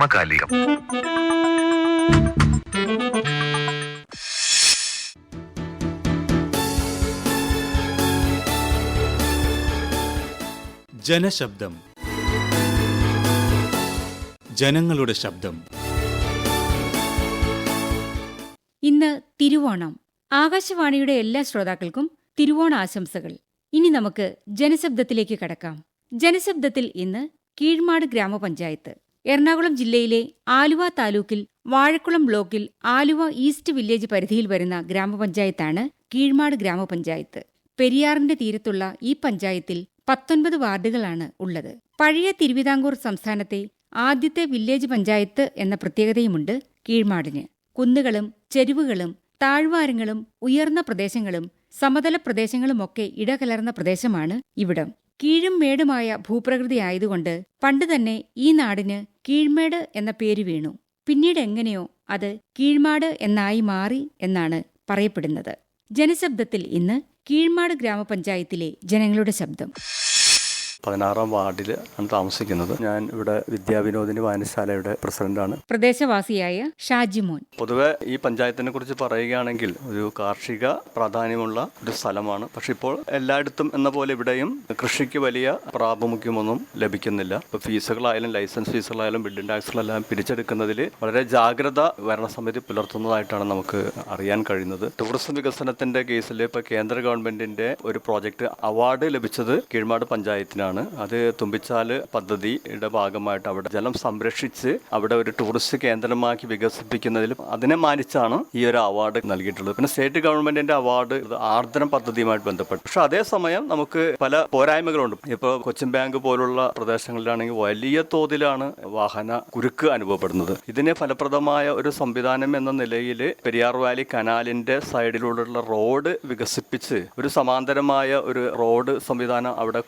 സമകാലികം. ജനശബ്ദം. ജനങ്ങളുടെ ശബ്ദം. ഇന്ന് തിരുവോണം. ആകാശവാണിയുടെ എല്ലാ ശ്രോതാക്കൾക്കും തിരുവോണ ആശംസകൾ. ഇനി നമുക്ക് ജനശബ്ദത്തിലേക്ക് കടക്കാം. ജനശബ്ദത്തിൽ ഇന്ന് കീഴ്മാട് ഗ്രാമപഞ്ചായത്ത്. എറണാകുളം ജില്ലയിലെ ആലുവ താലൂക്കിൽ വാഴക്കുളം ബ്ലോക്കിൽ ആലുവ ഈസ്റ്റ് വില്ലേജ് പരിധിയിൽ വരുന്ന ഗ്രാമപഞ്ചായത്താണ് കീഴ്മാട് ഗ്രാമപഞ്ചായത്ത്. പെരിയാറിന്റെ തീരത്തുള്ള ഈ പഞ്ചായത്തിൽ പത്തൊൻപത് വാർഡുകളാണ് ഉള്ളത്. പഴയ തിരുവിതാംകൂർ സംസ്ഥാനത്തെ ആദ്യത്തെ വില്ലേജ് പഞ്ചായത്ത് എന്ന പ്രത്യേകതയുമുണ്ട് കീഴ്മാടിന്. കുന്നുകളും ചെരുവുകളും താഴ്വാരങ്ങളും ഉയർന്ന പ്രദേശങ്ങളും സമതല പ്രദേശങ്ങളുമൊക്കെ ഇടകലർന്ന പ്രദേശമാണ് ഇവിടം. കീഴും മേടുമായ ഭൂപ്രകൃതി ആയതുകൊണ്ട് പണ്ടുതന്നെ ഈ നാടിന് കീഴ്മേട് എന്ന പേര് വീണു. പിന്നീട് എങ്ങനെയോ അത് കീഴ്മാട് എന്നായി മാറി എന്നാണ് പറയപ്പെടുന്നത്. ജനശബ്ദത്തിൽ ഇന്ന് കീഴ്മാട് ഗ്രാമപഞ്ചായത്തിലെ ജനങ്ങളുടെ ശബ്ദം. പതിനാറാം വാർഡിൽ ആണ് താമസിക്കുന്നത്. ഞാൻ ഇവിടെ വിദ്യാവിനോദിനി വായനശാലയുടെ പ്രസിഡന്റാണ്. പ്രദേശവാസിയായ ഷാജിമോൻ. പൊതുവെ ഈ പഞ്ചായത്തിനെ കുറിച്ച് പറയുകയാണെങ്കിൽ ഒരു കാർഷിക പ്രാധാന്യമുള്ള ഒരു സ്ഥലമാണ്. പക്ഷെ ഇപ്പോൾ എല്ലായിടത്തും എന്ന പോലെ ഇവിടെയും കൃഷിക്ക് വലിയ പ്രാമുഖ്യമൊന്നും ലഭിക്കുന്നില്ല. ഇപ്പോൾ ഫീസുകളായാലും ലൈസൻസ് ഫീസുകളായാലും ബിൽഡിംഗ് ടാക്സുകളെല്ലാം പിരിച്ചെടുക്കുന്നതിൽ വളരെ ജാഗ്രത ഭരണസമിതി പുലർത്തുന്നതായിട്ടാണ് നമുക്ക് അറിയാൻ കഴിയുന്നത്. ടൂറിസം വികസനത്തിന്റെ കേസിൽ ഇപ്പോൾ കേന്ദ്ര ഗവൺമെന്റിന്റെ ഒരു പ്രോജക്റ്റ് അവാർഡ് ലഭിച്ചത് കീഴ്മാട് പഞ്ചായത്തിനാണ്. അത് തുമ്പിച്ചാൽ പദ്ധതിയുടെ ഭാഗമായിട്ട് അവിടെ ജലം സംരക്ഷിച്ച് അവിടെ ഒരു ടൂറിസ്റ്റ് കേന്ദ്രമാക്കി വികസിപ്പിക്കുന്നതിൽ അതിനെ മാനിച്ചാണ് ഈ ഒരു അവാർഡ് നൽകിയിട്ടുള്ളത്. പിന്നെ സ്റ്റേറ്റ് ഗവൺമെന്റിന്റെ അവാർഡ് ആർദ്രം പദ്ധതിയുമായിട്ട് ബന്ധപ്പെട്ട്. പക്ഷെ അതേസമയം നമുക്ക് പല പോരായ്മകളുണ്ട്. ഇപ്പോൾ കൊച്ചിൻ ബാങ്ക് പോലുള്ള പ്രദേശങ്ങളിലാണെങ്കിൽ വലിയ തോതിലാണ് വാഹന കുരുക്ക് അനുഭവപ്പെടുന്നത്. ഇതിന് ഫലപ്രദമായ ഒരു സംവിധാനം എന്ന നിലയിൽ പെരിയാർ വാലി കനാലിന്റെ സൈഡിലൂടെയുള്ള റോഡ് വികസിപ്പിച്ച് ഒരു സമാന്തരമായ ഒരു റോഡ് സംവിധാനം അവിടെ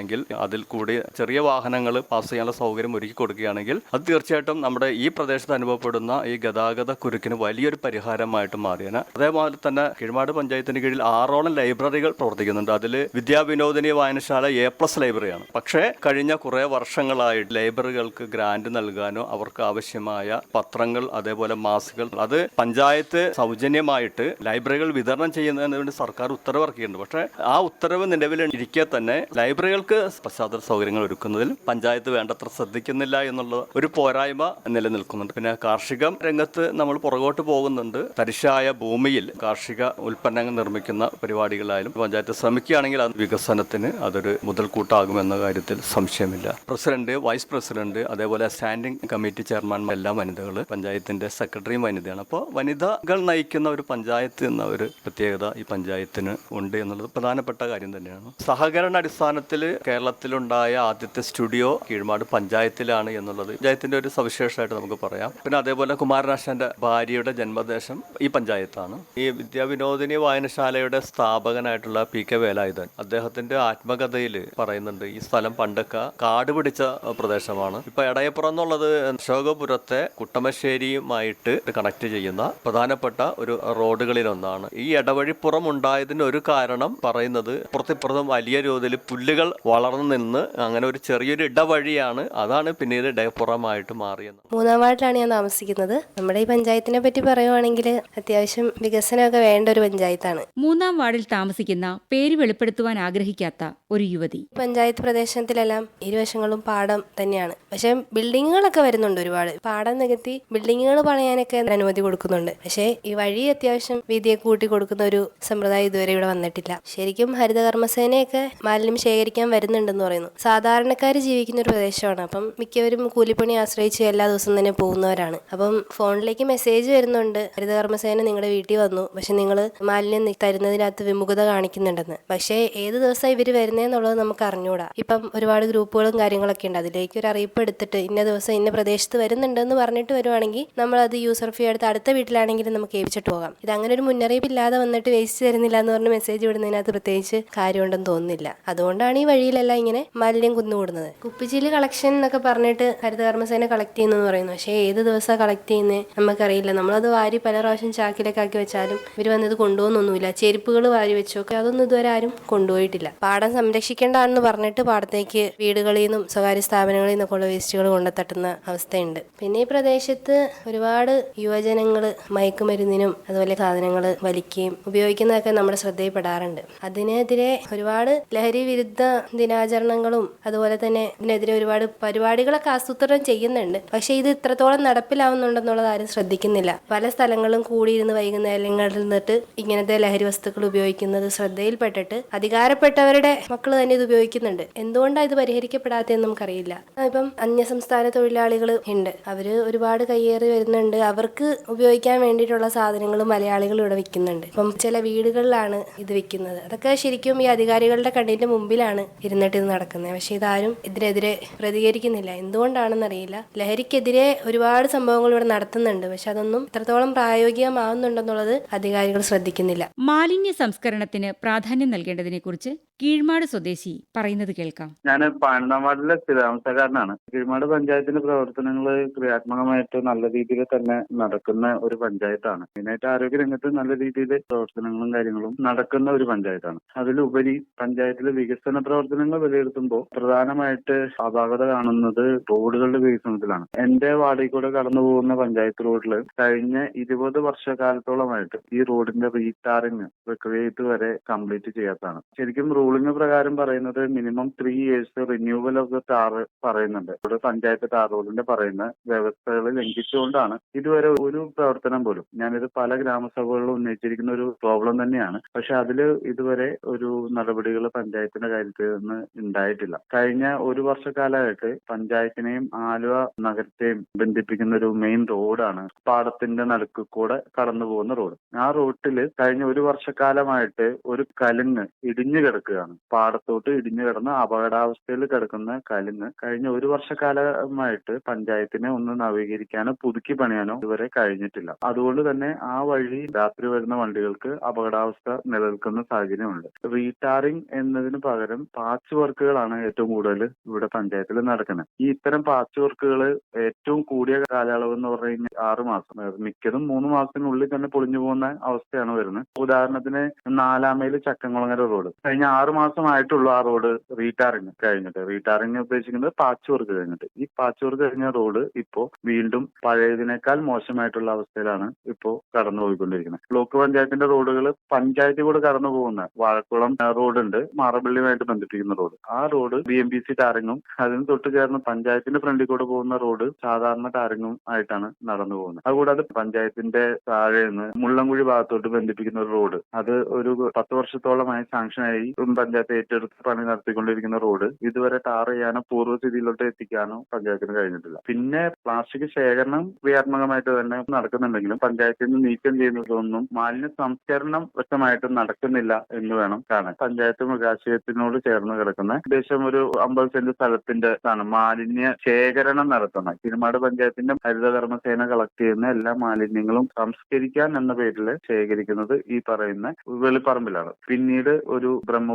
കൊണ്ടുവരികയാണെങ്കിൽ അതിൽ കൂടി ചെറിയ വാഹനങ്ങൾ പാസ് ചെയ്യാനുള്ള സൗകര്യം ഒരുക്കി കൊടുക്കുകയാണെങ്കിൽ അത് തീർച്ചയായിട്ടും നമ്മുടെ ഈ പ്രദേശത്ത് അനുഭവപ്പെടുന്ന ഈ ഗതാഗത കുരുക്കിന് വലിയൊരു പരിഹാരമായിട്ട് മാറിയാണ് അതേപോലെ തന്നെ കിഴമാട് പഞ്ചായത്തിന് കീഴിൽ ആറോളം ലൈബ്രറികൾ പ്രവർത്തിക്കുന്നുണ്ട്. അതിൽ വിദ്യാവിനോദിനി വായനശാല എ പ്ലസ് ലൈബ്രറിയാണ്. പക്ഷേ കഴിഞ്ഞ കുറേ വർഷങ്ങളായിട്ട് ലൈബ്രറികൾക്ക് ഗ്രാന്റ് നൽകാനോ അവർക്ക് ആവശ്യമായ പത്രങ്ങൾ അതേപോലെ മാസികൾ അത് പഞ്ചായത്ത് സൗജന്യമായിട്ട് ലൈബ്രറികൾ വിതരണം ചെയ്യുന്നതിന് വേണ്ടി സർക്കാർ ഉത്തരവിറക്കിയിട്ടുണ്ട്. പക്ഷേ ആ ഉത്തരവ് നിലവിൽ ഇരിക്കെ തന്നെ ലൈബ്രറികൾക്ക് പശ്ചാത്തല സൗകര്യങ്ങൾ ഒരുക്കുന്നതിൽ പഞ്ചായത്ത് വേണ്ടത്ര ശ്രദ്ധിക്കുന്നില്ല എന്നുള്ള ഒരു പോരായ്മ നിലനിൽക്കുന്നുണ്ട്. പിന്നെ കാർഷിക രംഗത്ത് നമ്മൾ പുറകോട്ട് പോകുന്നുണ്ട്. തരിശായ ഭൂമിയിൽ കാർഷിക ഉൽപ്പന്നങ്ങൾ നിർമ്മിക്കുന്ന പരിപാടികളായാലും പഞ്ചായത്ത് ശ്രമിക്കുകയാണെങ്കിൽ അത് വികസനത്തിന് അതൊരു മുതൽക്കൂട്ടാകുമെന്ന കാര്യത്തിൽ സംശയമില്ല. പ്രസിഡന്റ് വൈസ് പ്രസിഡന്റ് അതേപോലെ സ്റ്റാൻഡിംഗ് കമ്മിറ്റി ചെയർമാൻ എല്ലാം വനിതകൾ പഞ്ചായത്തിന്റെ സെക്രട്ടറിയും വനിതയാണ്. അപ്പോൾ വനിതകൾ നയിക്കുന്ന ഒരു പഞ്ചായത്ത് എന്ന ഒരു പ്രത്യേകത ഈ പഞ്ചായത്തിന് ഉണ്ട് എന്നുള്ളത് പ്രധാനപ്പെട്ട കാര്യം തന്നെയാണ്. സഹകരണ അടിസ്ഥാനത്തിൽ കേരളത്തിലുണ്ടായ ആദ്യത്തെ സ്റ്റുഡിയോ കീഴ്മാട് പഞ്ചായത്തിലാണ് എന്നുള്ളത്. പഞ്ചായത്തിന്റെ ഒരു സവിശേഷമായിട്ട് നമുക്ക് പറയാം. പിന്നെ അതേപോലെ കുമാരനാശാന്റെ ഭാര്യയുടെ ജന്മദേശം ഈ പഞ്ചായത്താണ്. ഈ വിദ്യാവിനോദിനി വായനശാലയുടെ സ്ഥാപകനായിട്ടുള്ള പി കെ വേലായുധൻ അദ്ദേഹത്തിന്റെ ആത്മകഥയിൽ പറയുന്നുണ്ട് ഈ സ്ഥലം പണ്ടൊക്കെ കാട് പിടിച്ച പ്രദേശമാണ്. ഇപ്പൊ എടയപ്പുറം എന്നുള്ളത് അശോകപുരത്തെ കുട്ടമശ്ശേരിയുമായിട്ട് കണക്ട് ചെയ്യുന്ന പ്രധാനപ്പെട്ട ഒരു റോഡുകളിലൊന്നാണ്. ഈ ഇടവഴിപ്പുറം ഉണ്ടായതിന് ഒരു കാരണം പറയുന്നത് പുറത്തിപ്പുറത്തും വലിയ തോതിൽ പുല്ലുകൾ വളർന്നു നിന്ന് അങ്ങനെ ഒരു ചെറിയൊരു ഇടവഴിയാണ് അതാണ് പിന്നീട് ഡയപ്പുറമായിട്ട് മാറിയത് മൂന്നാം വാർഡിലാണ് ഞാൻ താമസിക്കുന്നത്. നമ്മുടെ ഈ പഞ്ചായത്തിനെ പറ്റി പറയുവാണെങ്കിൽ അത്യാവശ്യം വികസനമൊക്കെ വേണ്ട ഒരു പഞ്ചായത്താണ്. മൂന്നാം വാർഡിൽ താമസിക്കുന്ന പേര് വെളിപ്പെടുത്തുവാൻ ആഗ്രഹിക്കാത്ത ഒരു യുവതി. പഞ്ചായത്ത് പ്രദേശത്തിലെല്ലാം ഇരുവശങ്ങളും പാടം തന്നെയാണ്. പക്ഷെ ബിൽഡിങ്ങുകളൊക്കെ വരുന്നുണ്ട് ഒരുപാട്. പാടം നികത്തി ബിൽഡിങ്ങുകൾ പണിയാനൊക്കെ അനുമതി കൊടുക്കുന്നുണ്ട്. പക്ഷേ ഈ വഴി അത്യാവശ്യം വീതിയെ കൂട്ടി കൊടുക്കുന്ന ഒരു സമ്പ്രദായം ഇതുവരെ ഇവിടെ വന്നിട്ടില്ല. ശരിക്കും ഹരിതകർമ്മസേനയൊക്കെ മാലിന്യം ശേഖരിക്കാൻ വരുന്നുണ്ടെന്ന് പറയുന്നു. സാധാരണക്കാർ ജീവിക്കുന്ന ഒരു പ്രദേശമാണ്. അപ്പം മിക്കവരും കൂലിപ്പണി ആശ്രയിച്ച് എല്ലാ ദിവസവും തന്നെ പോകുന്നവരാണ്. അപ്പം ഫോണിലേക്ക് മെസ്സേജ് വരുന്നുണ്ട്. ഹരിതകർമ്മസേന നിങ്ങളുടെ വീട്ടിൽ വന്നു. പക്ഷെ നിങ്ങൾ മാലിന്യം തരുന്നതിനകത്ത് വിമുഖത കാണിക്കുന്നുണ്ടെന്ന്. പക്ഷേ ഏത് ദിവസമാണ് ഇവർ വരുന്നതെന്നുള്ളത് നമുക്ക് അറിഞ്ഞൂടാ. ഇപ്പം ഒരുപാട് ഗ്രൂപ്പുകളും കാര്യങ്ങളൊക്കെ ഉണ്ട്. അതിലേക്ക് ഒരു അറിയിപ്പ് എടുത്തിട്ട് ഇന്ന ദിവസം ഇന്ന പ്രദേശത്ത് വരുന്നുണ്ടെന്ന് പറഞ്ഞിട്ട് വരുവാണെങ്കിൽ നമ്മൾ അത് യൂസർ ഫീ എടുത്ത് അടുത്ത വീട്ടിലാണെങ്കിലും നമുക്ക് ഏൽപ്പിച്ചിട്ട് പോകാം. ഇത് അങ്ങനെ ഒരു മുന്നറിയിപ്പ് ഇല്ലാതെ വന്നിട്ട് വേസ്റ്റ് തരുന്നില്ല എന്ന് പറഞ്ഞ് മെസ്സേജ് വിടുന്നതിനകത്ത് പ്രത്യേകിച്ച് കാര്യമുണ്ടെന്ന് തോന്നുന്നില്ല. അതുകൊണ്ടാണ് ഈ വഴി വഴിയിലല്ല ഇങ്ങനെ മാലിന്യം കുന്നുകൂടുന്നത് കുപ്പിച്ചിൽ കളക്ഷൻ എന്നൊക്കെ പറഞ്ഞിട്ട് ഹരിതകർമ്മസേന കളക്ട് ചെയ്യുന്നെന്ന് പറയുന്നു. പക്ഷേ ഏത് ദിവസമാണ് കളക്ട് ചെയ്യുന്നത് നമുക്കറിയില്ല. നമ്മളത് വാരി പല പ്രാവശ്യം ചാക്കിലൊക്കെ ആക്കി വെച്ചാലും ഇവർ വന്നത് കൊണ്ടുപോകുന്നൊന്നുമില്ല. ചെരുപ്പുകൾ വാരി വെച്ചൊക്കെ അതൊന്നും ഇതുവരെ ആരും കൊണ്ടുപോയിട്ടില്ല. പാടം സംരക്ഷിക്കേണ്ടതാണെന്ന് പറഞ്ഞിട്ട് പാടത്തേക്ക് വീടുകളിൽ നിന്നും സ്വകാര്യ സ്ഥാപനങ്ങളിൽ നിന്നൊക്കെ ഉള്ള വേസ്റ്റുകൾ കൊണ്ടുതട്ടുന്ന അവസ്ഥയുണ്ട്. പിന്നെ ഈ പ്രദേശത്ത് ഒരുപാട് യുവജനങ്ങൾ മയക്കുമരുന്നിനും അതുപോലെ സാധനങ്ങൾ വലിക്കുകയും ഉപയോഗിക്കുന്നതൊക്കെ നമ്മുടെ ശ്രദ്ധയിൽപ്പെടാറുണ്ട്. അതിനെതിരെ ഒരുപാട് ലഹരി വിരുദ്ധ ദിനാചരണങ്ങളും അതുപോലെ തന്നെ ഇതിനെതിരെ ഒരുപാട് പരിപാടികളൊക്കെ ആസൂത്രണം ചെയ്യുന്നുണ്ട്. പക്ഷേ ഇത് ഇത്രത്തോളം നടപ്പിലാവുന്നുണ്ടെന്നുള്ളത് ആരും ശ്രദ്ധിക്കുന്നില്ല. പല സ്ഥലങ്ങളും കൂടിയിരുന്ന് വൈകുന്നേരങ്ങളിൽ നിന്നിട്ട് ഇങ്ങനത്തെ ലഹരി വസ്തുക്കൾ ഉപയോഗിക്കുന്നത് ശ്രദ്ധയിൽപ്പെട്ടിട്ട് അധികാരപ്പെട്ടവരുടെ മക്കൾ തന്നെ ഇത് ഉപയോഗിക്കുന്നുണ്ട്. എന്തുകൊണ്ടാണ് ഇത് പരിഹരിക്കപ്പെടാത്തതെന്ന് നമുക്കറിയില്ല. ഇപ്പം അന്യസംസ്ഥാന തൊഴിലാളികൾ ഉണ്ട്. അവർ ഒരുപാട് കയ്യേറി വരുന്നുണ്ട്. അവർക്ക് ഉപയോഗിക്കാൻ വേണ്ടിയിട്ടുള്ള സാധനങ്ങൾ മലയാളികൾ ഇവിടെ വിൽക്കുന്നുണ്ട്. ഇപ്പം ചില വീടുകളിലാണ് ഇത് വിൽക്കുന്നത്. അതൊക്കെ ശരിക്കും ഈ അധികാരികളുടെ കണ്ണിന്റെ മുമ്പിലാണ് ഇരുന്നിട്ട് ഇത് നടക്കുന്നത് പക്ഷെ ഇതാരും ഇതിനെതിരെ പ്രതികരിക്കുന്നില്ല. എന്തുകൊണ്ടാണെന്നറിയില്ല. ലഹരിക്കെതിരെ ഒരുപാട് സംഭവങ്ങൾ ഇവിടെ നടത്തുന്നുണ്ട്. പക്ഷെ അതൊന്നും ഇത്രത്തോളം പ്രായോഗികമാവുന്നുണ്ടെന്നുള്ളത് അധികാരികൾ ശ്രദ്ധിക്കുന്നില്ല. മാലിന്യ സംസ്കരണത്തിന് പ്രാധാന്യം നൽകേണ്ടതിനെക്കുറിച്ച് കീഴ്മാട് സ്വദേശി പറയുന്നത് കേൾക്കാം. ഞാൻ പാനവാർഡിലെ സ്ഥിരാമസക്കാരനാണ് കീഴ്മാട് പഞ്ചായത്തിന്റെ പ്രവർത്തനങ്ങൾ ക്രിയാത്മകമായിട്ട് നല്ല രീതിയിൽ തന്നെ നടക്കുന്ന ഒരു പഞ്ചായത്താണ്. മെയിനായിട്ട് ആരോഗ്യ രംഗത്ത് നല്ല രീതിയിൽ പ്രവർത്തനങ്ങളും കാര്യങ്ങളും നടക്കുന്ന ഒരു പഞ്ചായത്താണ്. അതിലുപരി പഞ്ചായത്തിലെ വികസന പ്രവർത്തനങ്ങൾ വിലയിരുത്തുമ്പോൾ പ്രധാനമായിട്ട് അപാകത കാണുന്നത് റോഡുകളുടെ വികസനത്തിലാണ്. എന്റെ വാർഡിൽ കൂടെ കടന്നു പോകുന്ന പഞ്ചായത്ത് റോഡിൽ കഴിഞ്ഞ ഇരുപത് വർഷക്കാലത്തോളമായിട്ട് ഈ റോഡിന്റെ റീടാറിങ് പ്രക്രിയ വരെ കംപ്ലീറ്റ് ചെയ്യാത്തതാണ്. ശരിക്കും റൂളിംഗ് പ്രകാരം പറയുന്നത് minimum three years renewal of the tar പറയുന്നുണ്ട്. ഇവിടെ പഞ്ചായത്ത് ടാർ റോഡിന്റെ പറയുന്ന വ്യവസ്ഥകൾ ലംഘിച്ചുകൊണ്ടാണ് ഇതുവരെ ഒരു പ്രവർത്തനം പോലും. ഞാനിത് പല ഗ്രാമസഭകളിലും ഉന്നയിച്ചിരിക്കുന്ന ഒരു പ്രോബ്ലം തന്നെയാണ്. പക്ഷെ അതിൽ ഇതുവരെ ഒരു നടപടികൾ പഞ്ചായത്തിന്റെ കാര്യത്തിൽ നിന്ന് ഉണ്ടായിട്ടില്ല. കഴിഞ്ഞ ഒരു വർഷക്കാലമായിട്ട് പഞ്ചായത്തിനെയും ആലുവ നഗരത്തെയും ബന്ധിപ്പിക്കുന്ന ഒരു മെയിൻ റോഡാണ് പാടത്തിന്റെ നടുക്ക് കൂടെ കടന്നു പോകുന്ന റോഡ്. ആ റോട്ടിൽ കഴിഞ്ഞ ഒരു വർഷക്കാലമായിട്ട് ഒരു കലുങ്ങ് ഇടിഞ്ഞു കിടക്കുകയാണ് പാടത്തോട്ട് ഇടിഞ്ഞു കിടന്ന് അപകടാവസ്ഥയിൽ കിടക്കുന്ന കലുങ്ങ് കഴിഞ്ഞ ഒരു വർഷക്കാലമായിട്ട് പഞ്ചായത്തിനെ ഒന്ന് നവീകരിക്കാനോ പുതുക്കി പണിയാനോ ഇതുവരെ കഴിഞ്ഞിട്ടില്ല. അതുകൊണ്ട് തന്നെ ആ വഴി രാത്രി വരുന്ന വണ്ടികൾക്ക് അപകടാവസ്ഥ നിലനിൽക്കുന്ന സാഹചര്യമുണ്ട്. റീടാറിംഗ് എന്നതിന് പകരം പാച്ച് വർക്കുകളാണ് ഏറ്റവും കൂടുതൽ ഇവിടെ പഞ്ചായത്തിൽ നടക്കുന്നത്. ഈ ഇത്തരം പാച്ച് വർക്കുകൾ ഏറ്റവും കൂടിയ കാലയളവ് എന്ന് പറഞ്ഞു കഴിഞ്ഞാൽ ആറ് മാസം. മിക്കതും മൂന്ന് മാസത്തിനുള്ളിൽ തന്നെ പൊളിഞ്ഞു പോകുന്ന അവസ്ഥയാണ് വരുന്നത്. ഉദാഹരണത്തിന് നാലാമയിൽ ചക്കംകുളങ്ങര റോഡ്. കഴിഞ്ഞ ആറ് മാസമായിട്ടുള്ളൂ ആ റോഡ് റീടാറിങ് കഴിഞ്ഞിട്ട്. റീടാറിങ് ഉദ്ദേശിക്കുന്നത് പാച്ച് വർക്ക് കഴിഞ്ഞിട്ട്. ഈ പാച്ച് വർക്ക് കഴിഞ്ഞ റോഡ് ഇപ്പോ വീണ്ടും പഴയതിനേക്കാൾ മോശമായിട്ടുള്ള അവസ്ഥയിലാണ് ഇപ്പോ കടന്നു പോയിക്കൊണ്ടിരിക്കുന്നത് ബ്ലോക്ക് പഞ്ചായത്തിന്റെ റോഡുകൾ പഞ്ചായത്തിൽ കൂടെ കടന്നു പോകുന്ന വാഴക്കുളം റോഡുണ്ട്. മാറപ്പള്ളിയുമായിട്ട് ബന്ധിപ്പിക്കുന്ന റോഡ്. ആ road B M B C ടാറിങ്ങും അതിന് തൊട്ട് ചേർന്ന് പഞ്ചായത്തിന്റെ ഫ്രണ്ടിൽ കൂടെ പോകുന്ന റോഡ് സാധാരണ ടാറിങ്ങും ആയിട്ടാണ് നടന്നു പോകുന്നത് അതുകൂടാതെ പഞ്ചായത്തിന്റെ താഴെ നിന്ന് മുള്ളംകുഴി ഭാഗത്തോട്ട് ബന്ധിപ്പിക്കുന്ന ഒരു റോഡ്. അത് ഒരു പത്ത് വർഷത്തോളമായി സാങ്ഷനായി പഞ്ചായത്ത് ഏറ്റെടുത്ത് പണി നടത്തിക്കൊണ്ടിരിക്കുന്ന റോഡ് ഇതുവരെ ടാർ ചെയ്യാനോ പൂർവസ്ഥിതിയിലോട്ട് എത്തിക്കാനോ പഞ്ചായത്തിന് കഴിഞ്ഞിട്ടില്ല. പിന്നെ പ്ലാസ്റ്റിക് ശേഖരണം ക്രിയാത്മകമായിട്ട് തന്നെ നടക്കുന്നുണ്ടെങ്കിലും പഞ്ചായത്തിൽ നിന്ന് നീക്കം ചെയ്യുന്നതൊന്നും മാലിന്യ സംസ്കരണം വ്യക്തമായിട്ട് നടക്കുന്നില്ല എന്ന് വേണം കാണാൻ. പഞ്ചായത്ത് മൃഗാശയത്തിനോട് ചേർന്ന് കിടക്കുന്ന ഏകദേശം ഒരു അമ്പത് സെന്റ് സ്ഥലത്തിന്റെ ഇതാണ് മാലിന്യ ശേഖരണം നടത്തുന്നത് കിരുമാട് പഞ്ചായത്തിന്റെ ഹരിതകർമ്മസേന കളക്ട് ചെയ്യുന്ന എല്ലാ മാലിന്യങ്ങളും സംസ്കരിക്കാൻ എന്ന പേരിൽ ശേഖരിക്കുന്നത് ഈ പറയുന്ന വെളിപ്പറമ്പിലാണ്. പിന്നീട് ഒരു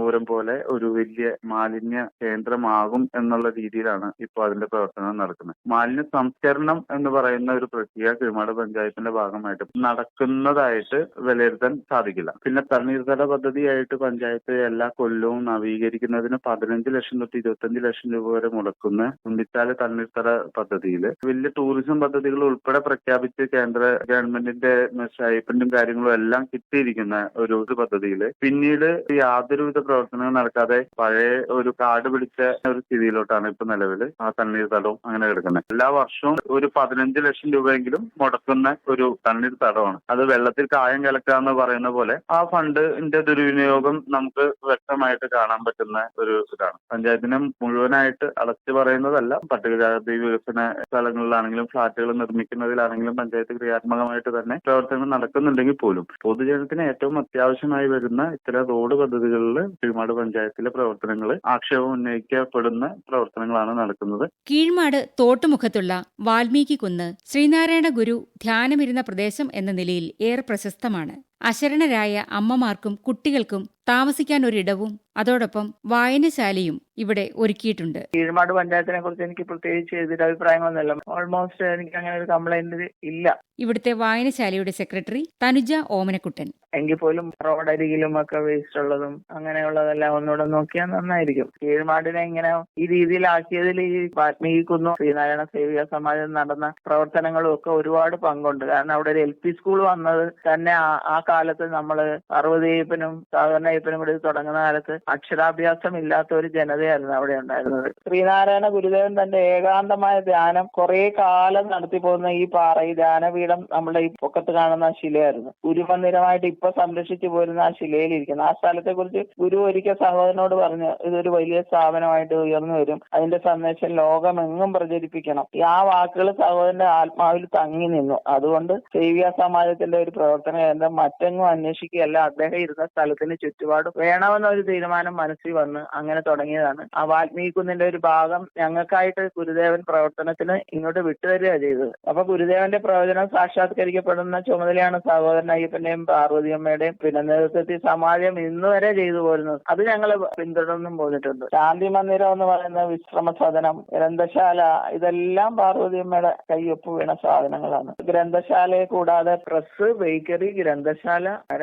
ബ്രഹ്മപുരം പോലെ ഒരു വലിയ മാലിന്യ കേന്ദ്രമാകും എന്നുള്ള രീതിയിലാണ് ഇപ്പോൾ അതിന്റെ പ്രവർത്തനം നടക്കുന്നത്. മാലിന്യ സംസ്കരണം എന്ന് പറയുന്ന ഒരു പ്രക്രിയ കിരുമാട് പഞ്ചായത്തിന്റെ ഭാഗമായിട്ട് നടക്കുന്നതായിട്ട് വിലയിരുത്താൻ സാധിക്കില്ല. പിന്നെ തണ്ണീർത്തട പദ്ധതിയായിട്ട് പഞ്ചായത്ത് എല്ലാ കൊല്ലവും നവീകരിക്കുന്നതിന് പതിനഞ്ച് ലക്ഷം തൊട്ട് ഇരുപത്തഞ്ച് ലക്ഷം രൂപ വരെ മുടക്കുന്ന ഉണ്ടിത്താൽ തണ്ണീർത്തട പദ്ധതിയിൽ വലിയ ടൂറിസം പദ്ധതികൾ ഉൾപ്പെടെ പ്രഖ്യാപിച്ച് കേന്ദ്ര ഗവൺമെന്റിന്റെ സ്റ്റൈപ്പൻഡും കാര്യങ്ങളും എല്ലാം കിട്ടിയിരിക്കുന്ന ഒരു പദ്ധതിയിൽ പിന്നീട് യാതൊരുവിധ പ്രവർത്തനവും നടക്കാതെ പഴയ ഒരു കാട് പിടിച്ച ഒരു സ്ഥിതിയിലോട്ടാണ് ഇപ്പൊ നിലവിൽ ആ തണ്ണീർത്തടവും അങ്ങനെ കിടക്കുന്നത് എല്ലാ വർഷവും ഒരു പതിനഞ്ച് ലക്ഷം രൂപയെങ്കിലും മുടക്കുന്ന ഒരു തണ്ണീർത്തടമാണ് അത് വെള്ളത്തിൽ കായം കലക്കുക എന്ന് പറയുന്ന പോലെ ആ ഫണ്ടിന്റെ ദുർവിനിയോഗം നമുക്ക് വ്യക്തമായിട്ട് കാണാൻ പറ്റുന്ന ഒരു ഇതാണ്. പഞ്ചായത്തിനെ മുഴുവനായിട്ട് അടച്ചു പറയുന്നതല്ല പട്ടികജാതി വികസന സ്ഥലങ്ങളിലാണെങ്കിലും ഫ്ളാറ്റുകൾ നിർമ്മിക്കുന്നതിലാണെങ്കിലും പഞ്ചായത്ത് ക്രിയാത്മകമായിട്ട് തന്നെ പ്രവർത്തനങ്ങൾ നടക്കുന്നുണ്ടെങ്കിൽ പോലും പൊതുജനത്തിന് ഏറ്റവും അത്യാവശ്യമായി വരുന്ന ഇത്തരം റോഡ് പദ്ധതികളിൽ കീഴ്മാട് പഞ്ചായത്തിലെ പ്രവർത്തനങ്ങൾ ആക്ഷേപം ഉന്നയിക്കപ്പെടുന്ന പ്രവർത്തനങ്ങളാണ് നടക്കുന്നത്. കീഴ്മാട് തോട്ടുമുഖത്തുള്ള വാൽമീകി കുന്ന് ശ്രീനാരായണ ഗുരു ധ്യാനമിരുന്ന പ്രദേശം എന്ന നിലയിൽ ഏറെ പ്രശസ്തമാണ്. അശരണരായ അമ്മമാർക്കും കുട്ടികൾക്കും താമസിക്കാൻ ഒരിടവും അതോടൊപ്പം വായനശാലയും ഇവിടെ ഒരുക്കിയിട്ടുണ്ട്. കീഴ്മാട് പഞ്ചായത്തിനെ കുറിച്ച് എനിക്ക് പ്രത്യേകിച്ച് എതിരഭിപ്രായങ്ങളൊന്നുമില്ല ഓൾമോസ്റ്റ് എനിക്ക് അങ്ങനെ ഒരു കംപ്ലൈന്റ് ഇല്ല. ഇവിടുത്തെ വായനശാലയുടെ സെക്രട്ടറി തനുജ ഓമനക്കുട്ടൻ. എങ്കിൽ പോലും റോഡരികിലും ഒക്കെ വേസ്റ്റ് ഉള്ളതും അങ്ങനെയുള്ളതെല്ലാം ഒന്നുകൂടെ നോക്കിയാൽ നന്നായിരിക്കും. കീഴ്മാടിനെ ഇങ്ങനെ ഈ രീതിയിലാക്കിയതിൽ ഈ വാൽമീകിക്കുന്നു ശ്രീനാരായണ സേവിക സമാജം നടന്ന പ്രവർത്തനങ്ങളും ഒക്കെ ഒരുപാട് പങ്കുണ്ട്. കാരണം അവിടെ ഒരു എൽ പി സ്കൂൾ വന്നത് തന്നെ ആ കാലത്ത് നമ്മൾ അറുപത് അയ്യപ്പനും സാധാരണ കൂടി തുടങ്ങുന്ന കാലത്ത് അക്ഷരാഭ്യാസം ഇല്ലാത്ത ഒരു ജനതയായിരുന്നു അവിടെ ഉണ്ടായിരുന്നത്. ശ്രീനാരായണ ഗുരുദേവൻ തന്റെ ഏകാന്തമായ ധ്യാനം കുറെ കാലം നടത്തി പോകുന്ന ഈ പാറ ഈ ധ്യാനപീഠം നമ്മുടെ ഈ പൊക്കത്ത് കാണുന്ന ശിലയായിരുന്നു. ഗുരുമന്ദിരമായിട്ട് ഇപ്പൊ സംരക്ഷിച്ചു പോരുന്ന ആ ശിലയിൽ ഇരിക്കുന്നു ആ സ്ഥലത്തെ കുറിച്ച് ഗുരു ഒരിക്കൽ സഹോദരനോട് പറഞ്ഞു ഇതൊരു വലിയ സ്ഥാപനമായിട്ട് ഉയർന്നു വരും. അതിന്റെ സന്ദേശം ലോകമെങ്ങും പ്രചരിപ്പിക്കണം. ആ വാക്കുകൾ സഹോദരന്റെ ആത്മാവിൽ തങ്ങി നിന്നു. അതുകൊണ്ട് സേവ്യ സമാജത്തിന്റെ ഒരു പ്രവർത്തന കേന്ദ്രം മറ്റെങ്ങും അന്വേഷിക്കുകയല്ല അദ്ദേഹം ഇരുന്ന സ്ഥലത്തിന് ചുറ്റുപാടും വേണമെന്ന ഒരു തീരുമാനം മനസ്സിൽ വന്ന് അങ്ങനെ തുടങ്ങിയതാണ്. ആ വാൽമീകി കുന്നിന്റെ ഒരു ഭാഗം ഞങ്ങൾക്കായിട്ട് ഗുരുദേവൻ പ്രവർത്തനത്തിന് ഇങ്ങോട്ട് വിട്ടുതരിക ചെയ്തത്. അപ്പൊ ഗുരുദേവന്റെ പ്രവചനം സാക്ഷാത്കരിക്കപ്പെടുന്ന ചുമതലയാണ് സഹോദരൻ അയ്യപ്പന്റെയും പാർവതിയമ്മയുടെയും പിന്നെ നേതൃത്വത്തിൽ സമാജം ഇന്ന് വരെ ചെയ്തു പോരുന്നത്. അത് ഞങ്ങൾ പിന്തുടർന്നും പോന്നിട്ടുണ്ട്. ശാന്തി മന്ദിരം എന്ന് പറയുന്ന വിശ്രമ സദനം ഗ്രന്ഥശാല ഇതെല്ലാം പാർവതിയമ്മയുടെ കയ്യൊപ്പ് വീണ സാധനങ്ങളാണ്. ഗ്രന്ഥശാലയെ കൂടാതെ പ്രസ് ബേക്കറി ഗ്രന്ഥശാല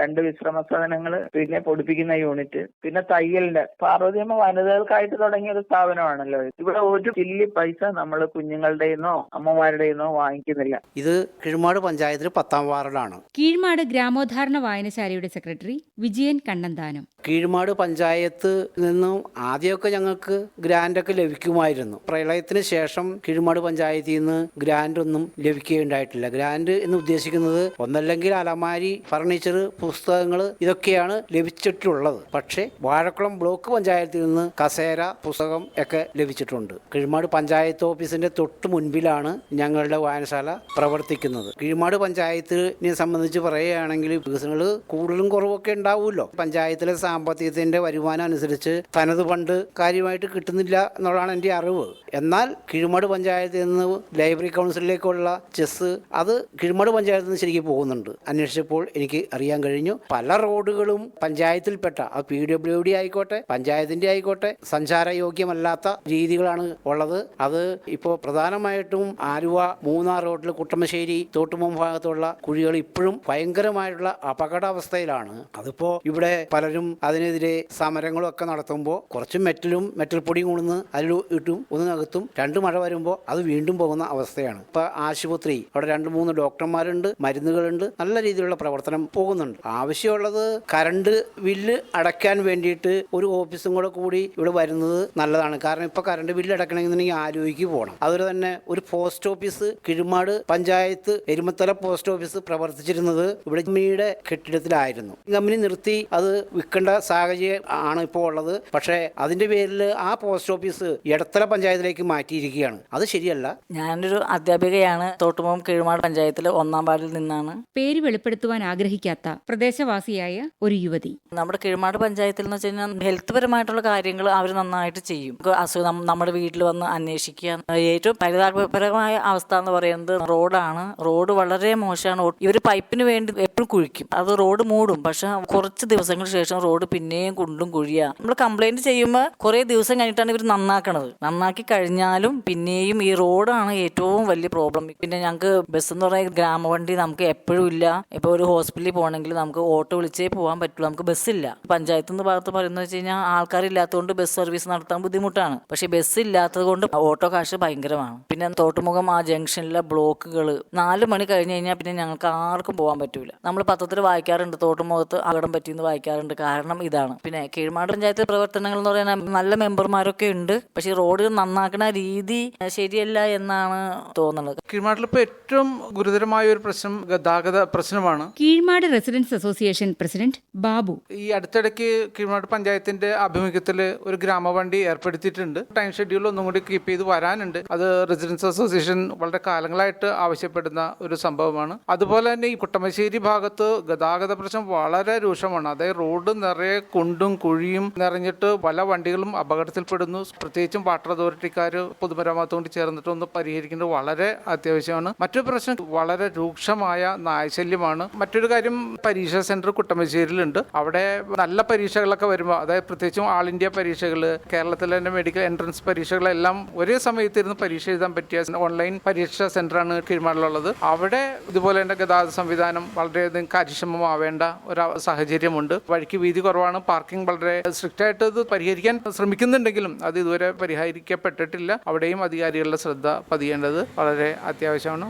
രണ്ട് വിശ്രമ സദനങ്ങൾ പിന്നെ പൊടിപ്പിക്കുന്ന യൂണിറ്റ് പിന്നെ തയ്യലിന്റെ പാർവതിയമ്മ വനിതകൾക്കായിട്ട് തുടങ്ങിയ ഒരു സ്ഥാപനമാണല്ലോ ഇവിടെ ഒരു ചില്ലി പൈസ നമ്മൾ കുഞ്ഞുങ്ങളുടെയെന്നോ അമ്മമാരുടെയെന്നോ വാങ്ങിക്കുന്നില്ല. ഇത് കീഴ്മാട് പഞ്ചായത്തിൽ പത്താം വാർഡാണ് കീഴ്മാട് ഗ്രാമോദ്ധാരണ വായനശാലയുടെ സെക്രട്ടറി വിജയൻ കണ്ണന്താനം. കീഴ്മാട് പഞ്ചായത്ത് നിന്നും ആദ്യമൊക്കെ ഞങ്ങൾക്ക് ഗ്രാൻഡൊക്കെ ലഭിക്കുമായിരുന്നു. പ്രളയത്തിന് ശേഷം കീഴ്മാട് പഞ്ചായത്തിൽ നിന്ന് ഗ്രാൻഡ് ഒന്നും ലഭിക്കുകയുണ്ടായിട്ടില്ല. ഗ്രാൻഡ് എന്ന് ഉദ്ദേശിക്കുന്നത് ഒന്നല്ലെങ്കിൽ അലമാരി ഫർണിച്ചർ പുസ്തകങ്ങൾ ഇതൊക്കെയാണ് ലഭിച്ചിട്ടുള്ളത്. പക്ഷേ വാഴക്കുളം ബ്ലോക്ക് പഞ്ചായത്തിൽ നിന്ന് കസേര പുസ്തകം ഒക്കെ ലഭിച്ചിട്ടുണ്ട്. കിഴിമാട് പഞ്ചായത്ത് ഓഫീസിന്റെ തൊട്ട് മുൻപിലാണ് ഞങ്ങളുടെ വായനശാല പ്രവർത്തിക്കുന്നത്. കിഴിമാട് പഞ്ചായത്തിനെ സംബന്ധിച്ച് പറയുകയാണെങ്കിൽ വികസനങ്ങൾ കൂടുതലും കുറവൊക്കെ ഉണ്ടാവുമല്ലോ. പഞ്ചായത്തിലെ സാമ്പത്തികത്തിന്റെ വരുമാനം അനുസരിച്ച് തനത് ഫണ്ട് കാര്യമായിട്ട് കിട്ടുന്നില്ല എന്നുള്ളതാണ് എന്റെ അറിവ്. എന്നാൽ കിഴിമാട് പഞ്ചായത്തിൽ നിന്ന് ലൈബ്രറി കൗൺസിലിലേക്കുള്ള ചെസ് അത് കിഴിമാട് പഞ്ചായത്തിൽ നിന്ന് ശരിക്കും പോകുന്നുണ്ട്. അന്വേഷിച്ചപ്പോൾ എനിക്ക് അറിയാൻ കഴിഞ്ഞു. പല റോഡുകളും പഞ്ചായത്തിൽപ്പെട്ട അത് പി ഡബ്ല്യു ഡി ആയിക്കോട്ടെ പഞ്ചായത്തിന്റെ ആയിക്കോട്ടെ സഞ്ചാരയോഗ്യമല്ലാത്ത രീതികളാണ് ഉള്ളത്. അത് ഇപ്പോൾ പ്രധാനമായിട്ടും ആലുവ മൂന്നാർ റോഡിൽ കുട്ടമശ്ശേരി തോട്ടുമും ഭാഗത്തുള്ള കുഴികൾ ഇപ്പോഴും ഭയങ്കരമായിട്ടുള്ള അപകടാവസ്ഥയിലാണ്. അതിപ്പോ ഇവിടെ പലരും അതിനെതിരെ സമരങ്ങളും ഒക്കെ നടത്തുമ്പോൾ കുറച്ച് മെറ്റലും മെറ്റൽ പൊടിയും കൊണ്ടുവന്ന് അതിൽ ഇട്ടും ഒന്ന് നകത്തും രണ്ട് മഴ വരുമ്പോൾ അത് വീണ്ടും പോകുന്ന അവസ്ഥയാണ്. ഇപ്പൊ ആശുപത്രി അവിടെ രണ്ട് മൂന്ന് ഡോക്ടർമാരുണ്ട് മരുന്നുകളുണ്ട് നല്ല രീതിയിലുള്ള പ്രവർത്തനം പോകുന്നുണ്ട്. ആവശ്യമുള്ളത് കറണ്ട് ബില്ല് അടയ്ക്കാൻ വേണ്ടിയിട്ട് ഒരു ഓഫീസും കൂടെ കൂടി ഇവിടെ വരുന്നത് നല്ലതാണ്. കാരണം ഇപ്പൊ കറണ്ട് ബില്ല് അടയ്ക്കണമെന്നുണ്ടെങ്കിൽ ആലോചിക്ക് പോകണം അതുപോലെ തന്നെ ഒരു post office Kizhumad panchayat Erumathala post office പ്രവർത്തിച്ചിരുന്നത് ഇവിടെ കമ്പനിയുടെ കെട്ടിടത്തിലായിരുന്നു. ഈ കമ്പനി നിർത്തി അത് വിൽക്കേണ്ട സാഹചര്യം ആണ് ഇപ്പോൾ ഉള്ളത്. പക്ഷേ അതിന്റെ പേരിൽ ആ പോസ്റ്റ് ഓഫീസ് എടത്തല പഞ്ചായത്തിലേക്ക് മാറ്റിയിരിക്കുകയാണ്. അത് ശരിയല്ല. ഞാനൊരു അധ്യാപികയാണ്. തോട്ടുമോം കീഴ്മാട് പഞ്ചായത്തിലെ ഒന്നാം വാർഡിൽ നിന്നാണ്. പേര് വെളിപ്പെടുത്തുവാൻ ആഗ്രഹിക്കാത്ത പ്രദേശവാസിയായ ഒരു യുവതി. നമ്മുടെ കിഴമാട് പഞ്ചായത്തിൽ എന്ന് വെച്ച് കഴിഞ്ഞാൽ ഹെൽത്ത് പരമായിട്ടുള്ള കാര്യങ്ങൾ അവർ നന്നായിട്ട് ചെയ്യും. അസുഖം നമ്മുടെ വീട്ടിൽ വന്ന് അന്വേഷിക്കുക ഏറ്റവും പരിതാപകരമായ അവസ്ഥ എന്ന് പറയുന്നത് റോഡാണ്. റോഡ് വളരെ മോശമാണ്. ഇവർ പൈപ്പിന് വേണ്ടി എപ്പോഴും കുഴിക്കും. അത് റോഡ് മൂടും. പക്ഷെ കുറച്ച് ദിവസങ്ങൾക്ക് ശേഷം റോഡ് പിന്നെയും കുണ്ടും കുഴിയാ. നമ്മൾ കംപ്ലൈന്റ് ചെയ്യുമ്പോൾ കുറെ ദിവസം കഴിഞ്ഞിട്ടാണ് ഇവർ നന്നാക്കണത്. നന്നാക്കി കഴിഞ്ഞാലും പിന്നെയും ഈ റോഡാണ് ഏറ്റവും വലിയ പ്രോബ്ലം പിന്നെ ഞങ്ങൾക്ക് ബസ് എന്ന് പറയുന്ന ഗ്രാമവണ്ടി നമുക്ക് എപ്പോഴും ഇല്ല. ഇപ്പൊ ഒരു ഹോസ്പിറ്റലിൽ പോകണമെങ്കിൽ നമുക്ക് ഓട്ടോ വിളിച്ചേ പോകാൻ പറ്റുള്ളൂ. നമുക്ക് ബസ്സില്ല പഞ്ചായത്ത് നിന്ന് ഭാഗത്ത് പറയുന്നത് വെച്ച് കഴിഞ്ഞാൽ ആൾക്കാരില്ലാത്തതുകൊണ്ട് ബസ് സർവീസ് നടത്താൻ ബുദ്ധിമുട്ടാണ്. പക്ഷേ ബസ് ഇല്ലാത്തത് കൊണ്ട് ഓട്ടോ കാശ് ഭയങ്കരമാണ്. പിന്നെ തോട്ടുമുഖം ആ ജംഗ്ഷനിലെ ബ്ലോക്കുകൾ നാല് മണി കഴിഞ്ഞ് കഴിഞ്ഞാൽ പിന്നെ ഞങ്ങൾക്ക് ആർക്കും പോകാൻ പറ്റൂല. നമ്മൾ പത്രത്തിൽ വായിക്കാറുണ്ട് തോട്ടുമുഖത്ത് അപകടം പറ്റിയെന്ന് വായിക്കാറുണ്ട്. കാരണം ഇതാണ്. പിന്നെ കീഴ്മാട് പഞ്ചായത്ത് പ്രവർത്തനങ്ങൾ എന്ന് പറയുന്ന നല്ല മെമ്പർമാരൊക്കെ ഉണ്ട്. പക്ഷേ റോഡ് നന്നാക്കുന്ന രീതി ശരിയല്ല എന്നാണ് തോന്നുന്നത്. കീഴ്മാട്ടിൽ ഇപ്പോൾ ഏറ്റവും ഗുരുതരമായ ഒരു പ്രശ്നം ഗതാഗത പ്രശ്നമാണ്. Keezhmad residence association president Babu. ഈ അടുത്തിടയ്ക്ക് കീഴ്മാട് പഞ്ചായത്തിന്റെ ആഭിമുഖ്യത്തിൽ ഒരു ഗ്രാമവണ്ടി ഏർപ്പെടുത്തിയിട്ടുണ്ട്. ടൈം ഷെഡ്യൂൾ ഒന്നും കൂടി കീപ്പ് ചെയ്ത് വരാനുണ്ട്. അത് റെസിഡൻസ് അസോസിയേഷൻ വളരെ കാലങ്ങളായിട്ട് ആവശ്യപ്പെടുന്ന ഒരു സംഭവമാണ്. അതുപോലെ തന്നെ ഈ കുട്ടമശ്ശേരി ഭാഗത്ത് ഗതാഗത പ്രശ്നം വളരെ രൂക്ഷമാണ്. അതായത് റോഡ് നിറയെ കുണ്ടും കുഴിയും നിറഞ്ഞിട്ട് പല വണ്ടികളും അപകടത്തിൽപ്പെടുന്നു. പ്രത്യേകിച്ചും വാട്ടർ അതോറിറ്റിക്കാർ പൊതുമരാമത്ത് കൊണ്ട് ചേർന്നിട്ട് ഒന്ന് പരിഹരിക്കേണ്ടത് വളരെ അത്യാവശ്യമാണ്. മറ്റൊരു പ്രശ്നം വളരെ രൂക്ഷമായ നായശല്യമാണ്. മറ്റൊരു കാര്യം കാര്യം പരീക്ഷാ സെന്റർ കുട്ടമ്പശ്ശേരിയിലുണ്ട് അവിടെ നല്ല പരീക്ഷകളൊക്കെ വരുമ്പോൾ അതായത് പ്രത്യേകിച്ചും ആൾ ഇന്ത്യ പരീക്ഷകൾ കേരളത്തിലെ തന്നെ മെഡിക്കൽ എൻട്രൻസ് പരീക്ഷകളെല്ലാം ഒരേ സമയത്ത് ഇരുന്ന് പരീക്ഷ എഴുതാൻ പറ്റിയ ഓൺലൈൻ പരീക്ഷാ സെന്ററാണ് കീഴ്മാടിലുള്ളത് അവിടെ ഇതുപോലെ തന്നെ ഗതാഗത സംവിധാനം വളരെയധികം കാര്യക്ഷമമാവേണ്ട ഒരു സാഹചര്യമുണ്ട്. വഴിക്ക് വീതി കുറവാണ്. പാർക്കിംഗ് വളരെ സ്ട്രിക്റ്റ് ആയിട്ട് ഇത് പരിഹരിക്കാൻ ശ്രമിക്കുന്നുണ്ടെങ്കിലും അത് ഇതുവരെ പരിഹരിക്കപ്പെട്ടിട്ടില്ല. അവിടെയും അധികാരികളുടെ ശ്രദ്ധ പതിയേണ്ടത് വളരെ അത്യാവശ്യമാണ്.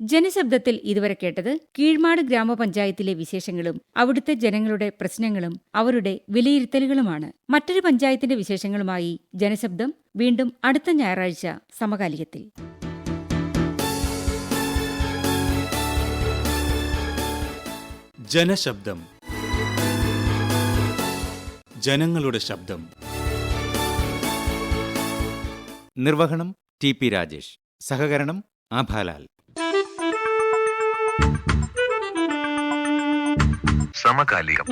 ജനശബ്ദത്തിൽ ഇതുവരെ കേട്ടത് കീഴ്മാട് ഗ്രാമപഞ്ചായത്തിലെ വിശേഷങ്ങളും അവിടുത്തെ ജനങ്ങളുടെ പ്രശ്നങ്ങളും അവരുടെ വിലയിരുത്തലുകളുമാണ്. മറ്റൊരു പഞ്ചായത്തിന്റെ വിശേഷങ്ങളുമായി ജനശബ്ദം വീണ്ടും അടുത്ത ഞായറാഴ്ച സമകാലികത്തിൽ. ജനശബ്ദം. ജനങ്ങളുടെ ശബ്ദം. നിർവഹണം ടി പി രാജേഷ്. സഹകരണം ആഭാലാൽ. സമകാലികം.